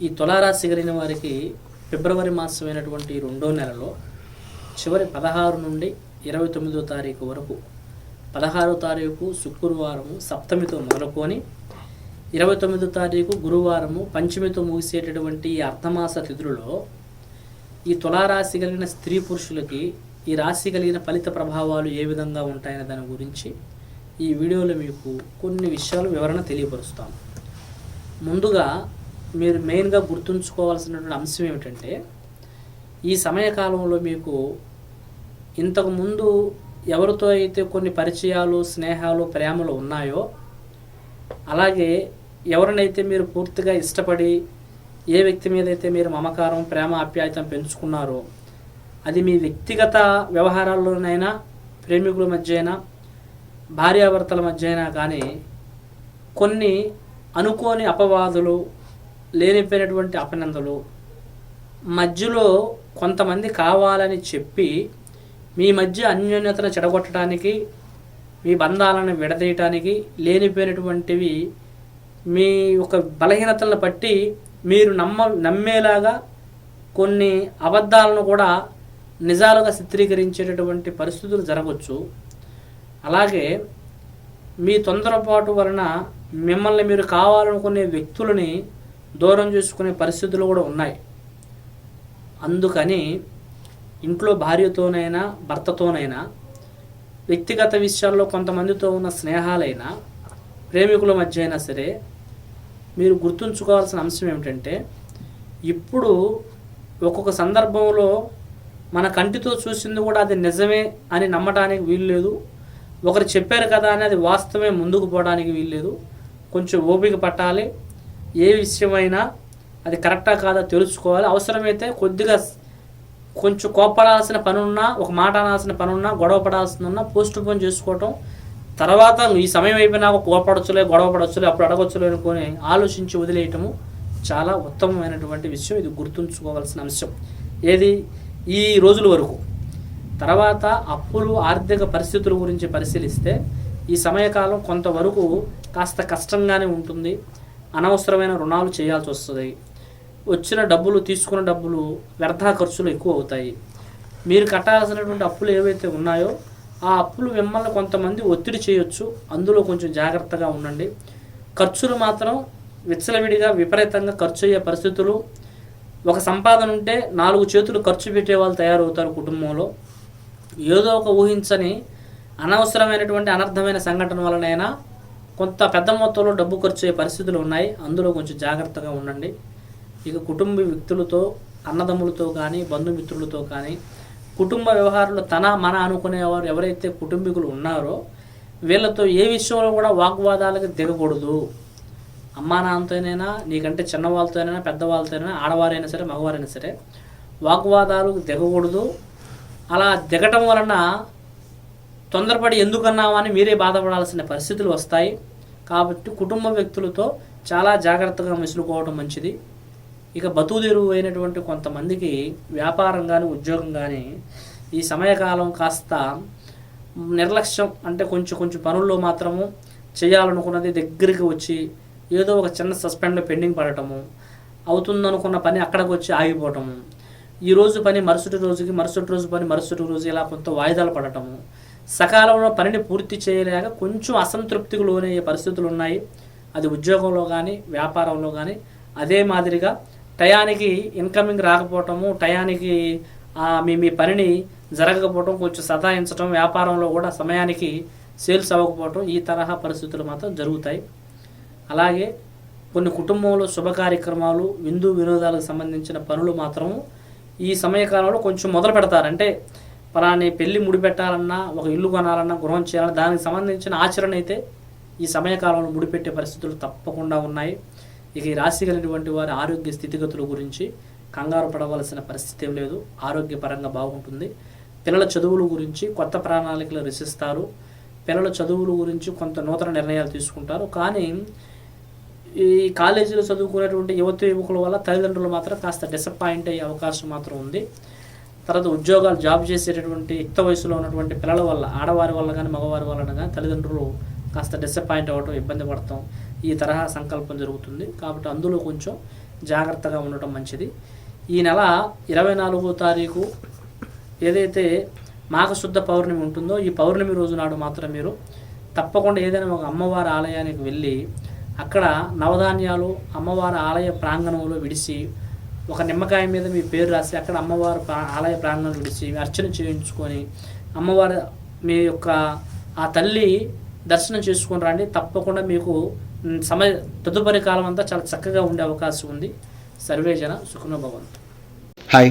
ఈ తులారాశి కలిగిన వారికి ఫిబ్రవరి మాసమైనటువంటి రెండో నెలలో చివరి పదహారు నుండి ఇరవై తొమ్మిదో తారీఖు వరకు పదహారో తారీఖు శుక్రవారము సప్తమితో మొదలుకొని ఇరవై తొమ్మిదో తారీఖు గురువారము పంచమితో ముగిసేటటువంటి ఈ అర్ధమాస తిథులలో ఈ తులారాశి కలిగిన స్త్రీ పురుషులకి ఈ రాశి కలిగిన ఫలిత ప్రభావాలు ఏ విధంగా ఉంటాయనే దాని గురించి ఈ వీడియోలో మీకు కొన్ని విషయాలు వివరణ తెలియపరుస్తాను. ముందుగా మీరు మెయిన్గా గుర్తుంచుకోవాల్సినటువంటి అంశం ఏమిటంటే ఈ సమయకాలంలో మీకు ఇంతకుముందు ఎవరితో అయితే కొన్ని పరిచయాలు స్నేహాలు ప్రేమలు ఉన్నాయో అలాగే ఎవరినైతే మీరు పూర్తిగా ఇష్టపడి ఏ వ్యక్తి మీద అయితే మీరు మమకారం ప్రేమ ఆప్యాయతం పెంచుకున్నారో అది మీ వ్యక్తిగత వ్యవహారాల్లోనైనా ప్రేమికుల మధ్య అయినా భార్యాభర్తల మధ్య అయినా కానీ కొన్ని అనుకోని అపవాదులు లేనిపోయినటువంటి అపనందలు. మధ్యలో కొంతమంది కావాలని చెప్పి మీ మధ్య అన్యోన్యతను చెడగొట్టడానికి మీ బంధాలను విడదీయటానికి లేనిపోయినటువంటివి మీ యొక్క బలహీనతలను బట్టి మీరు నమ్మ నమ్మేలాగా కొన్ని అబద్ధాలను కూడా నిజాలుగా చిత్రీకరించేటటువంటి పరిస్థితులు జరగవచ్చు అలాగే మీ తొందరపాటు వలన మిమ్మల్ని మీరు కావాలనుకునే వ్యక్తులని దూరం చేసుకునే పరిస్థితులు కూడా ఉన్నాయి. అందుకని ఇంట్లో భార్యతోనైనా భర్తతోనైనా వ్యక్తిగత విషయాల్లో కొంతమందితో ఉన్న స్నేహాలైనా ప్రేమికుల మధ్య అయినా సరే మీరు గుర్తుంచుకోవాల్సిన అంశం ఏమిటంటే ఇప్పుడు ఒక్కొక్క సందర్భంలో మన కంటితో చూసింది కూడా అది నిజమే అని నమ్మటానికి వీలు లేదు. ఒకరు చెప్పారు కదా అని అది వాస్తవమే ముందుకు పోవడానికి వీల్లేదు కొంచెం ఓపిక పట్టాలి. ఏ విషయమైనా అది కరెక్టా కాదా తెలుసుకోవాలి. అవసరమైతే కొద్దిగా కొంచెం కోపడాల్సిన పనున్నా ఒక మాట అనాల్సిన పనున్నా గొడవ పడాల్సిన ఉన్నా పోస్ట్ పోన్ చేసుకోవటం. తర్వాత ఈ సమయం అయిపోయినాక కోపడచ్చులే గొడవ పడవచ్చులే అప్పుడు అడగచ్చులే అనుకొని ఆలోచించి వదిలేయటము చాలా ఉత్తమమైనటువంటి విషయం. ఇది గుర్తుంచుకోవాల్సిన అంశం. ఏది? ఈ రోజుల వరకు. తర్వాత అప్పులు ఆర్థిక పరిస్థితుల గురించి పరిశీలిస్తే ఈ సమయకాలం కొంతవరకు కాస్త కష్టంగానే ఉంటుంది. అనవసరమైన రుణాలు చేయాల్సి వస్తుంది. వచ్చిన డబ్బులు తీసుకున్న డబ్బులు వ్యర్థ ఖర్చులు ఎక్కువ అవుతాయి. మీరు కట్టాల్సినటువంటి అప్పులు ఏవైతే ఉన్నాయో ఆ అప్పులు మిమ్మల్ని కొంతమంది ఒత్తిడి చేయొచ్చు. అందులో కొంచెం జాగ్రత్తగా ఉండండి. ఖర్చులు మాత్రం విచ్చలవిడిగా విపరీతంగా ఖర్చు అయ్యే పరిస్థితులు. ఒక సంపాదన ఉంటే నాలుగు చేతులు ఖర్చు పెట్టే వాళ్ళు తయారవుతారు కుటుంబంలో. ఏదో ఒక ఊహించని అనవసరమైనటువంటి అనర్థమైన సంఘటన వలనైనా కొంత పెద్ద మొత్తంలో డబ్బు ఖర్చు అయ్యే పరిస్థితులు ఉన్నాయి. అందులో కొంచెం జాగ్రత్తగా ఉండండి. ఇక కుటుంబ వ్యక్తులతో అన్నదమ్ములతో కానీ బంధుమిత్రులతో కానీ కుటుంబ వ్యవహారంలో తన మన అనుకునేవారు ఎవరైతే కుటుంబీకులు ఉన్నారో వీళ్ళతో ఏ విషయంలో కూడా వాగ్వాదాలకు దిగకూడదు. అమ్మా నాన్నతోనైనా నీకంటే చిన్నవాళ్ళతోనైనా పెద్దవాళ్ళతోనైనా ఆడవారైనా సరే మగవారైనా సరే వాగ్వాదాలు దిగకూడదు. అలా దిగటం వలన తొందరపడి ఎందుకన్నామని మీరే బాధపడాల్సిన పరిస్థితులు వస్తాయి. కాబట్టి కుటుంబ వ్యక్తులతో చాలా జాగ్రత్తగా మెసులుకోవడం మంచిది. ఇక బతుదేరు అయినటువంటి కొంతమందికి వ్యాపారం కానీ ఉద్యోగం కానీ ఈ సమయకాలం కాస్త నిర్లక్ష్యం అంటే కొంచెం కొంచెం పనుల్లో మాత్రము చేయాలనుకున్నది దగ్గరికి వచ్చి ఏదో ఒక చిన్న సస్పెండ్ పెండింగ్ పడటము అవుతుందనుకున్న పని అక్కడికి వచ్చి ఆగిపోవటము. ఈ రోజు పని మరుసటి రోజుకి మరుసటి రోజు పని మరుసటి రోజు ఇలా కొంత వాయిదాలు పడటము. సకాలంలో పనిని పూర్తి చేయలేక కొంచెం అసంతృప్తికి లోనయ్యే పరిస్థితులు ఉన్నాయి అది ఉద్యోగంలో కానీ వ్యాపారంలో కానీ అదే మాదిరిగా టయానికి ఇన్కమింగ్ రాకపోవటము టయానికి మీ మీ పనిని జరగకపోవటం కొంచెం సతాయించడం వ్యాపారంలో కూడా సమయానికి సేల్స్ అవ్వకపోవటం ఈ తరహా పరిస్థితులు మాత్రం జరుగుతాయి. అలాగే కొన్ని కుటుంబంలో శుభ కార్యక్రమాలు విందు వినోదాలకు సంబంధించిన పనులు మాత్రము ఈ సమయకాలంలో కొంచెం మొదలు పెడతారు. అంటే ఫలాని పెళ్ళి ముడిపెట్టాలన్నా ఒక ఇల్లు కొనాలన్నా గృహం చేయాలన్నా దానికి సంబంధించిన ఆచరణ అయితే ఈ సమయకాలంలో ముడిపెట్టే పరిస్థితులు తప్పకుండా ఉన్నాయి. ఇక ఈ రాశి కలిగినటువంటి వారి ఆరోగ్య స్థితిగతుల గురించి కంగారు పడవలసిన పరిస్థితి ఏం లేదు. ఆరోగ్యపరంగా బాగుంటుంది. పిల్లల చదువుల గురించి కొత్త ప్రణాళికలు రచిస్తారు. పిల్లల చదువుల గురించి కొంత నూతన నిర్ణయాలు తీసుకుంటారు. కానీ ఈ కాలేజీలో చదువుకునేటువంటి యువత యువకుల వల్ల తల్లిదండ్రులు మాత్రం కాస్త డిసప్పాయింట్ అయ్యే అవకాశం మాత్రం ఉంది. తర్వాత ఉద్యోగాలు జాబ్ చేసేటటువంటి యుక్త వయసులో ఉన్నటువంటి పిల్లల వల్ల ఆడవారి వల్ల కానీ మగవారి వల్ల కానీ తల్లిదండ్రులు కాస్త డిసప్పాయింట్ అవ్వటం ఇబ్బంది పడటం ఈ తరహా సంకల్పం జరుగుతుంది. కాబట్టి అందులో కొంచెం జాగ్రత్తగా ఉండటం మంచిది. ఈ నెల ఇరవై నాలుగో తారీఖు ఏదైతే మాఘశుద్ధ పౌర్ణమి ఉంటుందో ఈ పౌర్ణమి రోజు నాడు మాత్రం మీరు తప్పకుండా ఏదైనా ఒక అమ్మవారి ఆలయానికి వెళ్ళి అక్కడ నవధాన్యాలు అమ్మవారి ఆలయ ప్రాంగణంలో విడిచి ఒక నిమ్మకాయ మీద మీ పేరు రాసి అక్కడ అమ్మవారి ప్రా- ఆలయ ప్రాంగణం విడిచి అర్చన చేయించుకొని అమ్మవారు మీ యొక్క ఆ తల్లి దర్శనం చేసుకొని రండి. తప్పకుండా మీకు సమయ తదుపరి కాలం అంతా చాలా చక్కగా ఉండే అవకాశం ఉంది. సర్వేజన సుఖనుభవంతు హాయ్